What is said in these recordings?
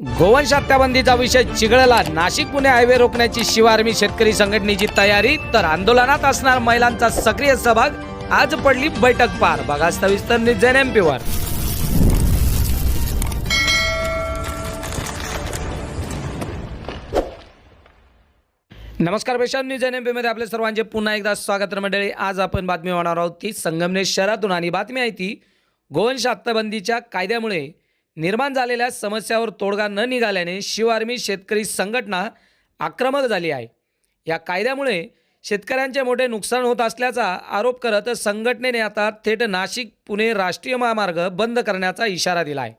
गोवंश हत्याबंदीचा विषय चिघळला. नाशिक पुणे हायवे रोखण्याची शिवारमी शेतकरी संघटनेची तयारी. तर आंदोलनात असणार महिलांचा सक्रिय सहभाग. आज पडली बैठक पार. बघा सविस्तर निर्जन एमपीवर नमस्कार पेशा न्यूज एन एममध्ये आपले सर्वांचे पुन्हा एकदा स्वागत मंडळी. आज आपण बातमी होणार आहोत ती संगमनेर शहरातून. आणि बातमी आहे ती गोवंश हत्याबंदीच्या कायद्यामुळे निर्माण झालेल्या समस्यावर तोडगा न निघाल्याने शिव आर्मी शेतकरी संघटना आक्रमक झाली आहे. या कायद्यामुळे शेतकऱ्यांचे मोठे नुकसान होत असल्याचा आरोप करत संघटनेने आता थेट नाशिक पुणे राष्ट्रीय महामार्ग बंद करण्याचा इशारा दिला आहे.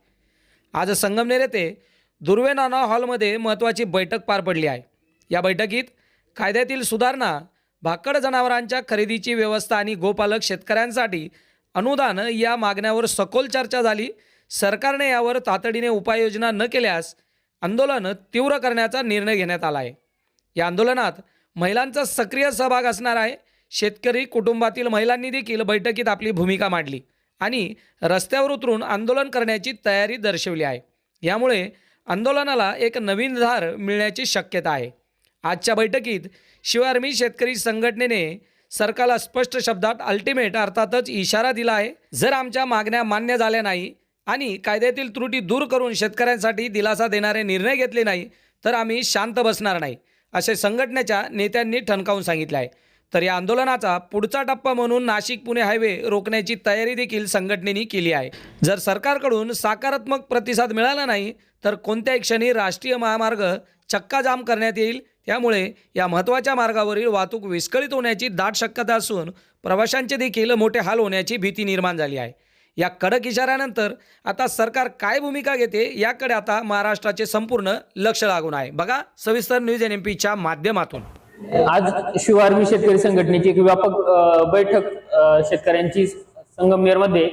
आज संगमनेर येथे दुर्वे नाना हॉलमध्ये महत्त्वाची बैठक पार पडली आहे. या बैठकीत कायद्यातील सुधारणा भाकड जनावरांच्या खरेदीची व्यवस्था आणि गोपालक शेतकऱ्यांसाठी अनुदान या मागण्यावर सखोल चर्चा झाली. सरकारने यावर तातडीने उपाययोजना न केल्यास आंदोलन तीव्र करण्याचा निर्णय घेण्यात आला आहे या आंदोलनात महिलांचा सक्रिय सहभाग असणार आहे. शेतकरी कुटुंबातील महिलांनी देखील बैठकीत आपली भूमिका मांडली आणि रस्त्यावर उतरून आंदोलन करण्याची तयारी दर्शवली आहे. यामुळे आंदोलनाला एक नवीन धार मिळण्याची शक्यता आहे. आजच्या बैठकीत शिवार्मी शेतकरी संघटनेने सरकारला स्पष्ट शब्दात अल्टिमेट अर्थातच इशारा दिला आहे. जर आमच्या मागण्या मान्य झाल्या नाही आणि कायद्यातील त्रुटी दूर करून शेतकऱ्यांसाठी दिलासा देणारे निर्णय घेतले नाही तर आम्ही शांत बसणार नाही असे संघटनेच्या नेत्यांनी ठणकावून सांगितले आहे तर या आंदोलनाचा पुढचा टप्पा म्हणून नाशिक पुणे हायवे रोखण्याची तयारी देखील संघटनेने केली आहे. जर सरकारकडून सकारात्मक प्रतिसाद मिळाला नाही तर कोणत्याही क्षणी राष्ट्रीय महामार्ग चक्काजाम करण्यात येईल. त्यामुळे या महत्त्वाच्या मार्गावरील वाहतूक विस्कळीत होण्याची दाट शक्यता असून प्रवाशांचे देखील मोठे हाल होण्याची भीती निर्माण झाली आहे. या कडक इशाऱ्यानंतर आता सरकार काय भूमिका घेते याकडे आता महाराष्ट्राचे संपूर्ण लक्ष लागून आहे. बघा सविस्तर न्यूज एन एम पीच्या माध्यमातून. आज शिवारवी शेतकरी संघटनेची एक व्यापक बैठक शेतकऱ्यांची संगमनेरमध्ये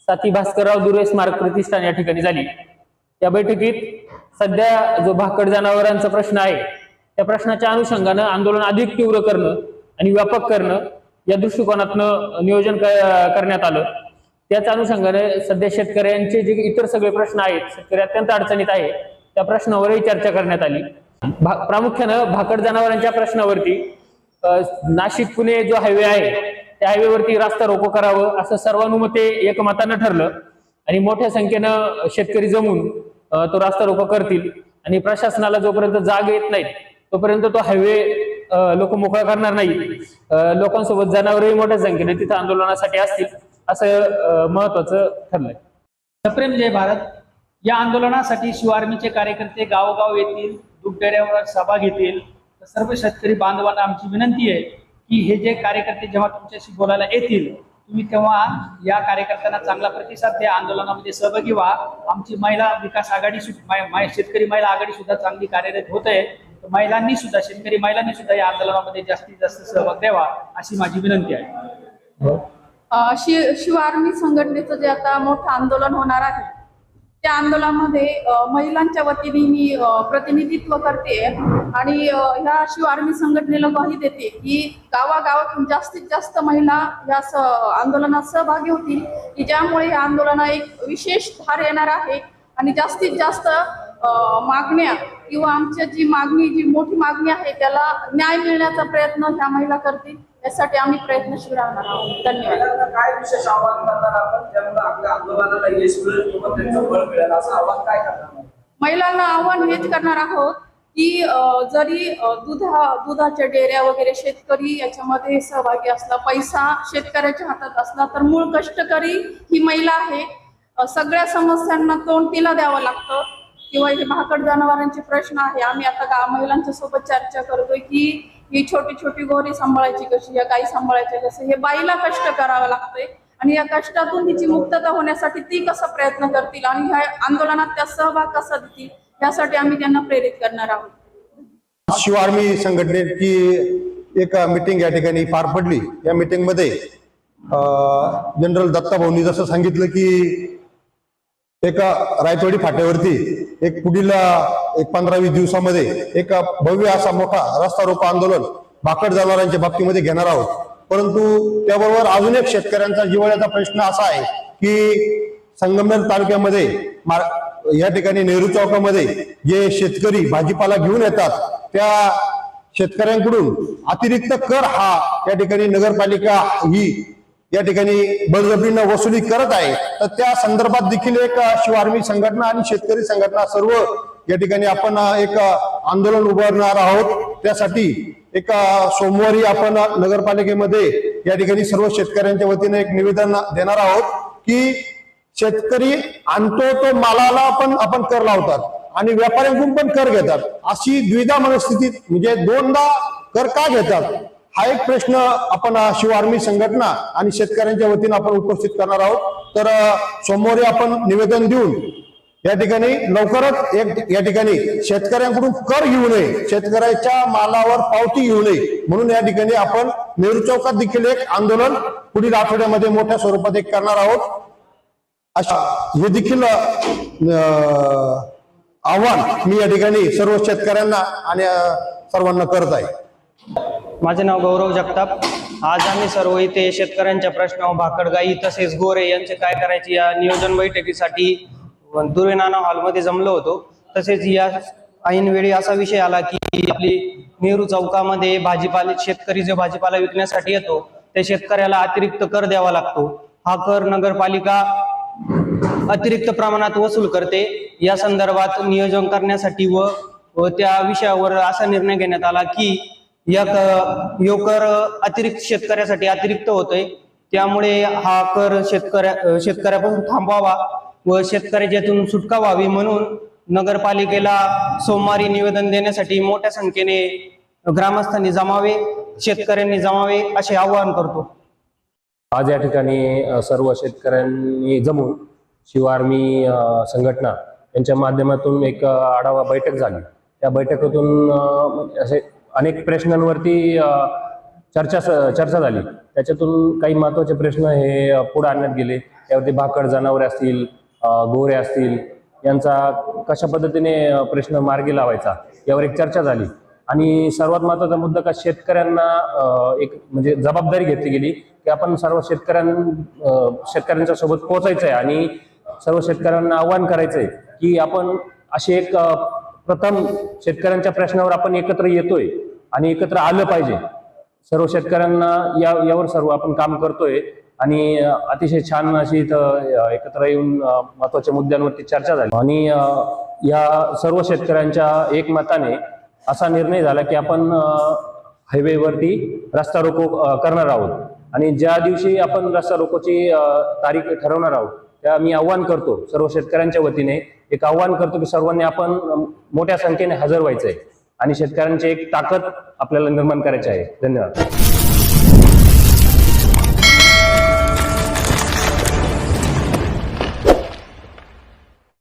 साथी भास्करराव दुर्वे स्मारक प्रतिष्ठान या ठिकाणी झाली. या बैठकीत सध्या जो भाकड जनावरांचा प्रश्न आहे त्या प्रश्नाच्या अनुषंगानं आंदोलन अधिक तीव्र करणं आणि व्यापक करणं या दृष्टिकोनातनं नियोजन क- करण्यात आलं. त्याच अनुषंगाने सध्या शेतकऱ्यांचे जे इतर सगळे प्रश्न आहेत शेतकरी अत्यंत अडचणीत आहे त्या प्रश्नावरही चर्चा करण्यात आली. भा- प्रामुख्यानं भाकड जनावरांच्या प्रश्नावरती नाशिक पुणे जो हायवे आहे त्या हायवेवरती रास्ता रोको करावं असं सर्वानुमते एकमतानं ठरलं आणि मोठ्या संख्येनं शेतकरी जमून तो रास्ता रोको करतील आणि प्रशासनाला जोपर्यंत जाग येत नाहीत तोपर्यंत तो हायवे लोक मोकळा करणार नाही लोकांसोबत जनावरही मोठ्या संख्येने तिथं आंदोलनासाठी असतील. असं महत्वाचं ठरलंय. सप्रेम जय भारत. या आंदोलनासाठी शिवार्मीचे कार्यकर्ते गावोगाव येतील दुग्धड्यावर सभा घेतील. तर सर्व शेतकरी बांधवांना आमची विनंती आहे की हे जे कार्यकर्ते जेव्हा तुमच्याशी बोलायला येतील तुम्ही तेव्हा या कार्यकर्त्यांना चांगला प्रतिसाद द्या आंदोलनामध्ये सहभागी व्हा. आमची महिला विकास आघाडी शेतकरी महिला आघाडी सुद्धा चांगली कार्यरत होत आहे. तर महिलांनी सुद्धा शेतकरी महिलांनी सुद्धा या आंदोलनामध्ये जास्तीत जास्त सहभाग द्यावा अशी माझी विनंती आहे. अ, शि शिव आर्मी संघटनेचं जे आता मोठं आंदोलन होणार आहे त्या आंदोलनामध्ये महिलांच्या वतीने मी प्रतिनिधित्व करते आणि ह्या शिव आर्मी संघटनेला ग्वाही देते की गावागावातून जास्तीत जास्त महिला या स आंदोलनात सहभागी होतील की ज्यामुळे या आंदोलना एक विशेष धार येणार आहे आणि जास्तीत जास्त मागण्या किंवा आमच्या जी मागणी जी मोठी मागणी आहे त्याला न्याय मिळण्याचा प्रयत्न ह्या महिला करतील. यासाठी आम्ही प्रयत्नशील राहणार आहोत. धन्यवाद. काय विशेष आव्हान करणार आपण? ज्यामुळे आपल्या आंदोलनाला यश मिळेल किंवा त्यांचं बळ मिळेल? असं आव्हान काय करणार? महिलांना आव्हान हेच करणार आहोत की जरी दुधा दुधाच्या डेऱ्या वगैरे शेतकरी याच्यामध्ये सहभागी असला पैसा शेतकऱ्याच्या हातात असला तर मूळ कष्टकरी ही महिला आहे. सगळ्या समस्यांना तोंड तिला द्यावं लागतं. किंवा हे भाकड जनावरांचे प्रश्न आहे. आम्ही आता महिलांच्या सोबत चर्चा करतोय की ही छोटी छोटी गोरी सांभाळायची कशी या गाई सांभाळायच्या कसं हे बाईला कष्ट करावं लागतंय. आणि या कष्टातून तिची मुक्तता होण्यासाठी ती कसा प्रयत्न करतील आणि ह्या आंदोलनात त्या सहभाग कसा देतील यासाठी आम्ही त्यांना प्रेरित करणार आहोत. शिव आर्मी संघटनेची एक मिटिंग या ठिकाणी पार पडली. या मीटिंगमध्ये जनरल दत्ता भाऊनी जसं सांगितलं की एका रायचवाडी फाट्यावरती एक पुढील एक पंधरा वीस दिवसामध्ये एक भव्य असा मोठा रस्ता रोको आंदोलन भाकड जनावरांच्या बाबतीमध्ये घेणार आहोत. परंतु त्याबरोबर अजून एक शेतकऱ्यांचा जिवाळ्याचा प्रश्न असा आहे की संगमनेर तालुक्यामध्ये या ठिकाणी नेहरू चौकामध्ये जे शेतकरी भाजीपाला घेऊन येतात त्या शेतकऱ्यांकडून अतिरिक्त कर हा या ठिकाणी नगरपालिका ही या ठिकाणी बळजबरीनं वसुली करत आहे. तर त्या संदर्भात देखील एक शिव आर्मी संघटना आणि शेतकरी संघटना सर्व या ठिकाणी आपण एक आंदोलन उभारणार आहोत. त्यासाठी एक सोमवारी आपण नगरपालिकेमध्ये या ठिकाणी सर्व शेतकऱ्यांच्या वतीने एक निवेदन देणार आहोत की शेतकरी आणतो तो मालाला पण आपण कर लावतात आणि व्यापाऱ्यांकडून पण कर घेतात. अशी द्विधा मनस्थितीत म्हणजे दोनदा कर का घेतात? हा एक प्रश्न आपण शिव आर्मी संघटना आणि शेतकऱ्यांच्या वतीनं आपण उपस्थित करणार आहोत. तर सोमवारी आपण निवेदन देऊन या ठिकाणी लवकरच एक या ठिकाणी शेतकऱ्यांकडून कर घेऊ नये शेतकऱ्याच्या मालावर पावती घेऊ नये म्हणून या ठिकाणी आपण नेहरू चौकात देखील एक आंदोलन पुढील आठवड्यामध्ये मोठ्या स्वरूपात एक करणार आहोत. अशा हे देखील अं, आव्हान मी या ठिकाणी सर्व शेतकऱ्यांना आणि सर्वांना करत आहे. माझे नाव गौरव जगताप. आज आम्ही सर्व इथे शेतकऱ्यांच्या प्रश्न भाकडगाई तसेच गोरे यांचे काय करायचे या नियोजन बैठकीसाठी दुर्वे नाना हॉलमध्ये जमलो होतो. तसेच या ऐनवेळी असा विषय आला की आपली नेहरू चौकामध्ये भाजीपाले शेतकरी जो भाजीपाला विकण्यासाठी येतो त्या शेतकऱ्याला अतिरिक्त कर द्यावा लागतो. हा कर नगरपालिका अतिरिक्त प्रमाणात वसूल करते. या संदर्भात नियोजन करण्यासाठी व त्या विषयावर असा निर्णय घेण्यात आला की या क- यो कर अतिरिक्त शेतकऱ्यासाठी अतिरिक्त होतोय. त्यामुळे हा कर शेतकऱ्या शेतकऱ्यापासून थांबवावा व शेतकऱ्याच्यातून सुटका व्हावी म्हणून नगरपालिकेला सोमवारी निवेदन देण्यासाठी मोठ्या संख्येने ग्रामस्थांनी जमावे शेतकऱ्यांनी जमावे असे आवाहन करतो. आज या ठिकाणी सर्व शेतकऱ्यांनी जमून शिव संघटना यांच्या माध्यमातून एक आढावा बैठक झाली. त्या बैठकीतून असे अनेक प्रश्नांवरती चर्चा स- चर्चा झाली. त्याच्यातून काही महत्त्वाचे प्रश्न हे पुढे आणण्यात गेले. त्यावरती भाकड जनावरे असतील गोरे असतील यांचा कशा पद्धतीने प्रश्न मार्गी लावायचा यावर एक चर्चा झाली. आणि सर्वात महत्त्वाचा मुद्दा का शेतकऱ्यांना एक म्हणजे जबाबदारी घेतली गेली की आपण सर्व शेतकऱ्यां शेतकऱ्यांच्या सोबत पोहोचायचं आहे आणि सर्व शेतकऱ्यांना आव्हान करायचंय की आपण अशी एक प्रथम शेतकऱ्यांच्या प्रश्नावर आपण एकत्र येतोय आणि एकत्र आलं पाहिजे. सर्व शेतकऱ्यांना या यावर सर्व आपण काम करतोय. आणि अतिशय छान अशी इथं एकत्र येऊन महत्त्वाच्या मुद्द्यांवरती चर्चा झाली. आणि या सर्व शेतकऱ्यांच्या एकमताने असा निर्णय झाला की आपण हायवेवरती रस्ता रोको करणार आहोत. आणि ज्या दिवशी आपण रस्ता रोकोची तारीख ठरवणार आहोत त्या मी आव्हान करतो सर्व शेतकऱ्यांच्या वतीने. एक आव्हान करतो की सर्वांनी आपण मोठ्या संख्येने हजर व्हायचं आहे आणि शेतकऱ्यांची एक ताकद आपल्याला निर्माण करायची आहे. धन्यवाद.